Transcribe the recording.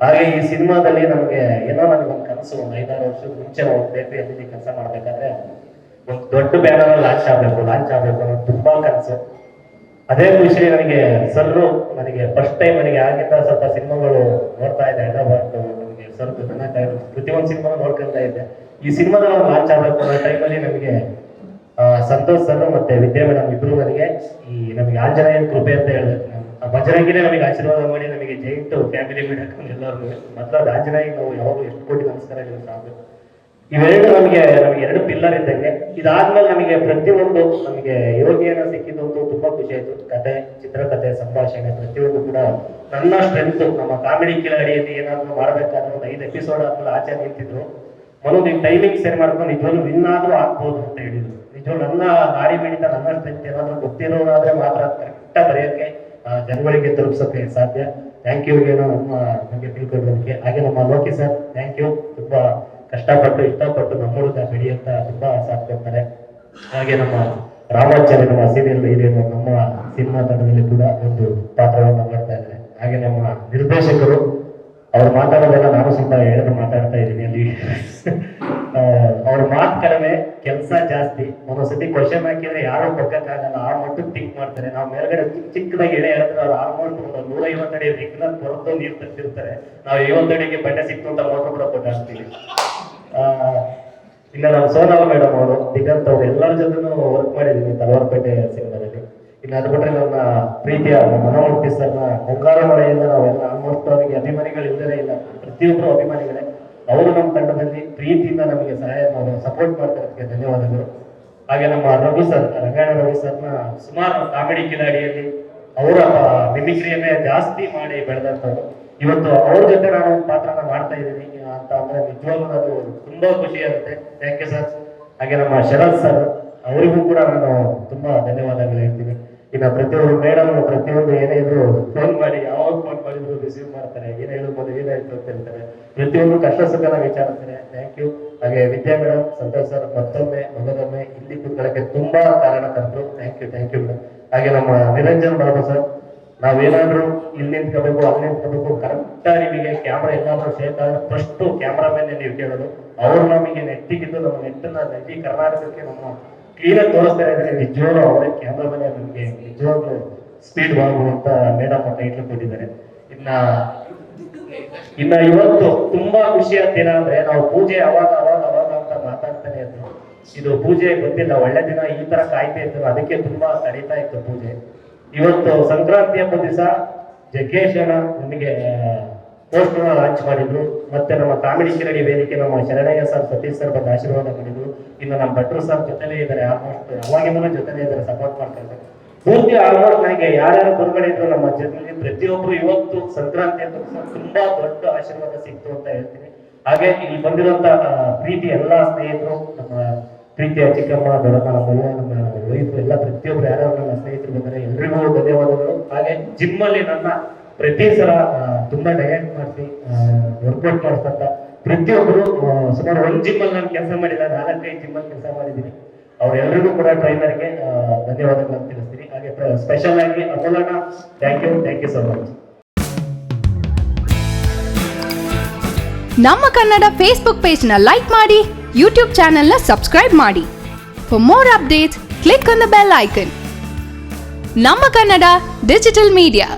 ಹಾಗೆ ಈ ಸಿನಿಮಾದಲ್ಲಿ ನಮಗೆ ಏನೋ ನನಗೆ ಒಂದು ಕನಸು, ಒಂದು ಐದಾರು ವರ್ಷದ ಮುಂಚೆ ಹೋಗ್ಬೇಕು ಎಲ್ಲಿ ಕೆಲಸ ಮಾಡ್ಬೇಕಾದ್ರೆ ಒಂದು ದೊಡ್ಡ ಬ್ಯಾನರ್ ಲಾಂಚ್ ಆಗಬೇಕು ಲಾಂಚ್ ಆಗಬೇಕು ಅನ್ನೋದು ತುಂಬಾ ಕನಸು. ಅದೇ ಖುಷಿ ನನಗೆ, ಸರ್ರು ನನಗೆ ಫಸ್ಟ್ ಟೈಮ್ ನನಗೆ ಆಗಿದ್ದ ಸ್ವಲ್ಪ ಸಿನಿಮಾಗಳು ನೋಡ್ತಾ ಇದ್ದೆ, ಹೈದರಾಬಾದ್ ನನಗೆ ಸರ್ ಪ್ರತಿಯೊಂದು ಸಿನಿಮಾ ನೋಡ್ಕೊಂತ ಇದ್ದೆ. ಈ ಸಿನಿಮಾದಲ್ಲಿ ಲಾಂಚ್ ಆಗಬೇಕು ಅನ್ನೋ ಟೈಮಲ್ಲಿ ನಮಗೆ ಸಂತೋಷ್ ಸರ್ ಮತ್ತೆ ವಿದ್ಯಾ ಮೇಡಮ್ ಇಬ್ರು ನನಗೆ ಈ ನಮಗೆ ಆಂಜನೇಯನ ಕೃಪೆ ಅಂತ ಹೇಳ್ಬೇಕು. ಬಜರಂಗಿನೇ ನಮಗೆ ಆಶೀರ್ವಾದ ಮಾಡಿ ನಮಗೆ ಜೈಂಟ್ ಫ್ಯಾಮಿಲಿ ಮೀಡಾಕೊಂಡು ಎಲ್ಲರೂ ಮೊದಲು ರಾಜನಾಗಿ ನಾವು ಯಾವಾಗ ಎಷ್ಟು ಕೋಟಿ ನಮಸ್ಕಾರ ಸಾಕು. ಇವೆರಡು ನಮಗೆ ನಮಗೆ ಎರಡು ಪಿಲ್ಲರ್ ಇದ್ದಂಗೆ. ಇದಾದ್ಮೇಲೆ ನಮಗೆ ಪ್ರತಿಯೊಂದು ನಮಗೆ ಯೋಗಿಯನ್ನ ಸಿಕ್ಕಿದ್ದು ತುಂಬಾ ಖುಷಿ ಆಯ್ತು. ಕತೆ ಚಿತ್ರಕಥೆ ಸಂಭಾಷಣೆ ಪ್ರತಿಯೊಂದು ಕೂಡ ನನ್ನ ಸ್ಟ್ರೆಂತ್ ನಮ್ಮ ಕಾಮಿಡಿ ಕಿಲಾಡಿಯಲ್ಲಿ ಏನಾದ್ರು ಮಾಡ್ಬೇಕಾದ್ರೆ ಒಂದು ಐದು ಎಪಿಸೋಡ್ ಆದ್ಮೇಲೆ ಆಚೆ ನಿಂತಿದ್ರು. ಮನು ನೀವು ಟೈಮಿಂಗ್ ಸೇರ್ ಮಾಡ್ಕೊಂಡು ನಿಜವಾಗ್ಲು ವಿನ್ ಆದ್ರೂ ಆಗ್ಬೋದು ಅಂತ ಹೇಳಿದ್ರು. ನಿಜವಾಗ್ಲು ನನ್ನ ಗಾಡಿ ಬೆಳೀತಾ ನನ್ನ ಸ್ಟ್ರೆಂತ್ ಏನಾದ್ರು ಗೊತ್ತಿರೋದಾದ್ರೆ ಮಾತ್ರ ಕರೆಕ್ಟಾಗಿ ಬರೆಯೋಕೆ ಜನಗಳಿಗೆ ತಲುಪಿಸೋಕೆ ಸಾಧ್ಯ. ಥ್ಯಾಂಕ್ ಯು ಏನೋ, ನಮ್ಮ, ನಮಗೆ ತಿಳ್ಕೊಳ್ಳೋದಕ್ಕೆ ಹಾಗೆ ನಮ್ಮ ಲೋಕಿ ಸರ್ ಥ್ಯಾಂಕ್ ಯು ತುಂಬಾ ಕಷ್ಟಪಟ್ಟು, ಇಷ್ಟಪಟ್ಟು ನಮ್ಮ ಹುಡುಗ ಬೆಳಿ ಅಂತ ತುಂಬಾ ಸಾಥ್ ಕೊಡ್ತಾರೆ ಹಾಗೆ ನಮ್ಮ ರಾಮಾಚಾರ್ಯ ನಮ್ಮ ಸೀರಿಯಲ್ ಇದೆ ನಮ್ಮ ಸಿನಿಮಾ ತಂಡದಲ್ಲಿ ಕೂಡ ಒಂದು ಪಾತ್ರವನ್ನು ಮಾಡ್ತಾ ಇದ್ದಾರೆ. ಹಾಗೆ ನಮ್ಮ ನಿರ್ದೇಶಕರು, ಅವ್ರು ಮಾತಾಡೋದೆಲ್ಲ ನಾನು ಸ್ವಲ್ಪ ಹೇಳಿದ್ರು ಮಾತಾಡ್ತಾ ಇದ್ದೀನಿ ಅಲ್ಲಿ ಆ, ಅವ್ರ ಮಾತು ಕಡಿಮೆ ಕೆಲಸ ಜಾಸ್ತಿ. ಒಂದೊಂದ್ಸತಿ ಕ್ವಶನ್ ಹಾಕಿದ್ರೆ ಯಾರು ಕೊಡಕ್ಕಾಗಲ್ಲ ಆ ಮಟ್ಟಕ್ಕೆ ಥಿಂಕ್ ಮಾಡ್ತಾರೆ. ನಾವು ಮೇಲ್ಗಡೆ ಚಿಕ್ಕ ಚಿಕ್ಕದಾಗಿ ಎಳೆ ಹೇಳಿದ್ರೆ ಅವ್ರು ಆಲ್ಮೋಸ್ಟ್ ಒಂದು ನೂರೈವತ್ತು ಅಡಿ ರಿಗ್ನ ಹೊರತು ನೀರು ತರ್ತಿರ್ತಾರೆ ನಾವು ಐವತ್ತು ಅಡಿಗೆ ಬಂಡೆ ಸಿಕ್ತು ಅಂತ ಮೋಟರ್ ಕೂಡ ಕೊಟ್ಟಾಡ್ತೀವಿ ಇನ್ನು ನಾವು ಸೋನಾಲ್ ಮೇಡಮ್ ಅವರು, ದಿಗಂತ್ ಅವರು ಎಲ್ಲರ ಜೊತೆ ವರ್ಕ್ ಮಾಡಿದ್ದೀನಿ ತಲವಾರಪೇಟೆ ಸಿನಿಮಾದಲ್ಲಿ. ಇನ್ನು ಅದು ಬಿಟ್ರೆ ನನ್ನ ಪ್ರೀತಿಯ ಮನೋಮೂರ್ತಿ ಸರ್ನ ಮುಂಗಾರು ಮಳೆಯಿಂದ ನಾವೆಲ್ಲ ಆಲ್ಮೋಸ್ಟ್ ಅವರಿಗೆ ಅಭಿಮಾನಿಗಳು ಇಲ್ಲದೇ ಇಲ್ಲ. ಪ್ರತಿಯೊಬ್ಬರು ಅಭಿಮಾನಿಗಳೇ. ಅವರು ನಮ್ಮ ತಂಡದಲ್ಲಿ ಪ್ರೀತಿಯಿಂದ ನಮಗೆ ಸಹಾಯ ಸಪೋರ್ಟ್ ಮಾಡ್ತಾರದಕ್ಕೆ ಧನ್ಯವಾದಗಳು. ಹಾಗೆ ನಮ್ಮ ರವಿ ಸರ್ ರಂಗಾಯಣ ರವಿ ಸರ್ನ ಸುಮಾರು ಕಾಮಿಡಿ ಕಿಲಾಡಿಯಲ್ಲಿ ಅವರ ಮಿಮಿಕ್ರಿಯನ್ನೇ ಜಾಸ್ತಿ ಮಾಡಿ ಬೆಳೆದಂಥವ್ರು. ಇವತ್ತು ಅವ್ರ ಜೊತೆ ನಾನು ಪಾತ್ರನ ಮಾಡ್ತಾ ಇದ್ದೀನಿ. ಅಂತ ಅಂದ್ರೆ ನಿಜವಾಗ್ಲೂ ಅದು ತುಂಬಾ ಖುಷಿ ಆಗುತ್ತೆ. ಥ್ಯಾಂಕ್ ಯು ಸರ್ ಹಾಗೆ ನಮ್ಮ ಶರತ್ ಸರ್ ಅವರಿಗೂ ಕೂಡ ನಾನು ತುಂಬಾ ಧನ್ಯವಾದಗಳು ಹೇಳ್ತೀನಿ. ಇನ್ನು ಪ್ರತಿಯೊಂದು ಮೇಡಮ್ ಪ್ರತಿಯೊಂದು ಏನೇ ಇದ್ರು ಫೋನ್ ಮಾಡಿ ಯಾವಾಗ ರಿಸೀವ್ ಮಾಡ್ತಾರೆ, ಏನ್ ಹೇಳ್ಬೋದು ಏನಾಯ್ತು ಅಂತ ಹೇಳ್ತಾರೆ ಪ್ರತಿಯೊಂದು ಕಷ್ಟ ಸುಖನ ವಿಚಾರಿಸ್ತಾರೆ ಥ್ಯಾಂಕ್ ಯು ಹಾಗೆ ವಿದ್ಯಾ ಮೇಡಮ್ ಸಂತೋಷ್ ಸರ್, ಮತ್ತೊಮ್ಮೆ ಮಗದೊಮ್ಮೆ ಇಲ್ಲಿ ಕೂತ್ಕೊಳ್ಳಕ್ಕೆ ತುಂಬಾ ಕಾರಣಕರ್ತರು thank you thank you madam ಹಾಗೆ ನಮ್ಮ ನಿರಂಜನ್ ಬಾಬು ಸರ್, ನಾವೇನಾದ್ರೂ ಇಲ್ಲಿ ನಿಂತ್ಕೋಬೇಕು, ಅಲ್ಲಿ ನಿಂತ್ಕೋಬೇಕು ಕರೆಕ್ಟ್ ನಿಮಗೆ ಕ್ಯಾಮ್ರಾ ಎಲ್ಲಾದ್ರೂ ಶೇಕ್ ಆದ್ರೆ ಫಸ್ಟ್ ಕ್ಯಾಮ್ರಾ ಮೇಲೆ ನೀವು ಕೇಳೋದು. ಅವ್ರು ನಮಗೆ ನೆಟ್ಟಿಗಿದ್ದು ನಮ್ಮ ನೆಟ್ಟನ್ನ ನೆಟ್ಟಿ ಕರ್ನಾಟಕಕ್ಕೆ ನಮ್ಮ ಕ್ಲೀನಾಗಿ ತೋರಿಸ್ತಾರೆ. ಅಂದ್ರೆ ನಿಜವಾಗ್ಲೂ ಅವರೇ ಕ್ಯಾಮ್ರಾ ಮೇಲೆ ನಮಗೆ ನಿಜವಾಗ್ಲೂ ಸ್ಪೀಡ್ ಬಾಬು ಅಂತ ಮೇಡಮ್ ಟೈಟ್ಲ್ ಕೊಟ್ಟಿದ್ದಾರೆ. ಇನ್ನ ಇನ್ನ ಇವತ್ತು ತುಂಬಾ ಖುಷಿಯ ದಿನ ಅಂದ್ರೆ ನಾವು ಪೂಜೆ ಅವಾಗ ಅವಾಗ ಅವಾಗ ಅಂತ ಮಾತಾಡ್ತಾನೆ ಇದ್ರು ಇದು ಪೂಜೆ ಗೊತ್ತಿಲ್ಲ, ಒಳ್ಳೆ ದಿನ ಈ ತರ ಕಾಯ್ತಾ ಇದ್ರು, ಅದಕ್ಕೆ ತುಂಬಾ ನಡೀತಾ ಇತ್ತು ಪೂಜೆ. ಇವತ್ತು ಸಂಕ್ರಾಂತಿ ಹಬ್ಬ ದಿವಸ ಜಗ್ಗೇಶನ ನಮಗೆ ಪೋಸ್ಟ್ ಲಾಂಚ್ ಮಾಡಿದ್ರು. ಮತ್ತೆ ನಮ್ಮ ಕಾಮಿಡಿ ಶಿರಡಿ ವೇದಿಕೆ ನಮ್ಮ ಶರಣಯ್ಯ ಸರ್ ಸತೀಶ್ ಸರ್ ಬಂದು ಆಶೀರ್ವಾದ ಮಾಡಿದ್ರು. ಇನ್ನು ನಮ್ಮ ಭಟ್ರು ಸರ್ ಜೊತೆಲೇ ಇದ್ದಾರೆ, ಆಲ್ಮೋಸ್ಟ್ ಅವಾಗಿಂದ ಜೊತೆಲೇ ಇದ್ದಾರೆ ಸಪೋರ್ಟ್ ಮಾಡ್ತಾರೆ ಪೂರ್ತಿ ಆಲ್ಮೋಸ್ಟ್ ನನಗೆ ಯಾರ್ಯಾರು ಗುರುಗಳಿದ್ರು ನಮ್ಮ ಜೊತೆಲಿ ಪ್ರತಿಯೊಬ್ಬರು ಇವತ್ತು ಸಂಕ್ರಾಂತಿ ಅಂತ ತುಂಬಾ ದೊಡ್ಡ ಆಶೀರ್ವಾದ ಸಿಕ್ತು ಅಂತ ಹೇಳ್ತೀನಿ. ಹಾಗೆ ಇಲ್ಲಿ ಬಂದಿರುವಂತ ಪ್ರೀತಿ ಎಲ್ಲಾ ಸ್ನೇಹಿತರು, ನಮ್ಮ ಪ್ರೀತಿಯ ಚಿಕ್ಕಮ್ಮ ದೊಡ್ಡಮ್ಮ ನಮ್ಮ ವೈಫ್, ಎಲ್ಲ ಪ್ರತಿಯೊಬ್ರು ಯಾರ್ಯಾರು ನನ್ನ ಸ್ನೇಹಿತರು ಬಂದರೆ ಎಲ್ರಿಗೂ ಧನ್ಯವಾದಗಳು. ಹಾಗೆ ಜಿಮ್ ಅಲ್ಲಿ ನನ್ನ ಪ್ರತಿ ಸಲ ತುಂಬಾ ಡಯಟ್ ಮಾಡಿಸಿ ವರ್ಕೌಟ್ ಮಾಡಿಸ್ತಂತ ಪ್ರತಿಯೊಬ್ಬರು ಸುಮಾರು ಒಂದು ಜಿಮ್ ಅಲ್ಲಿ ನಾನು ಕೆಲಸ ಮಾಡಿಲ್ಲ, ನಾಲ್ಕೈದು ಜಿಮ್ ಅಲ್ಲಿ ಕೆಲಸ ಮಾಡಿದ್ದೀನಿ. ಅವರೆಲ್ಲರಿಗೂ ಕೂಡ ಟ್ರೈನರ್ಗೆ ಧನ್ಯವಾದಗಳನ್ನು ತಿಳಿಸ್ತೀನಿ. ಹಾಗೆ ಸ್ಪೆಷಲ್ ಆಗಿ ಅಮೂಲಣ್ಣ thank you thank you so much ನಮ್ಮ ಕನ್ನಡ ಫೇಸ್ಬುಕ್ ಪೇಜ್ನ ಲೈಕ್ ಮಾಡಿ ಯೂಟ್ಯೂಬ್ ಚಾನೆಲ್ನ ಸಬ್ಸ್ಕ್ರೈಬ್ ಮಾಡಿ. For more updates click on the bell icon ನಮ್ಮ ಕನ್ನಡ ಡಿಜಿಟಲ್ ಮೀಡಿಯಾ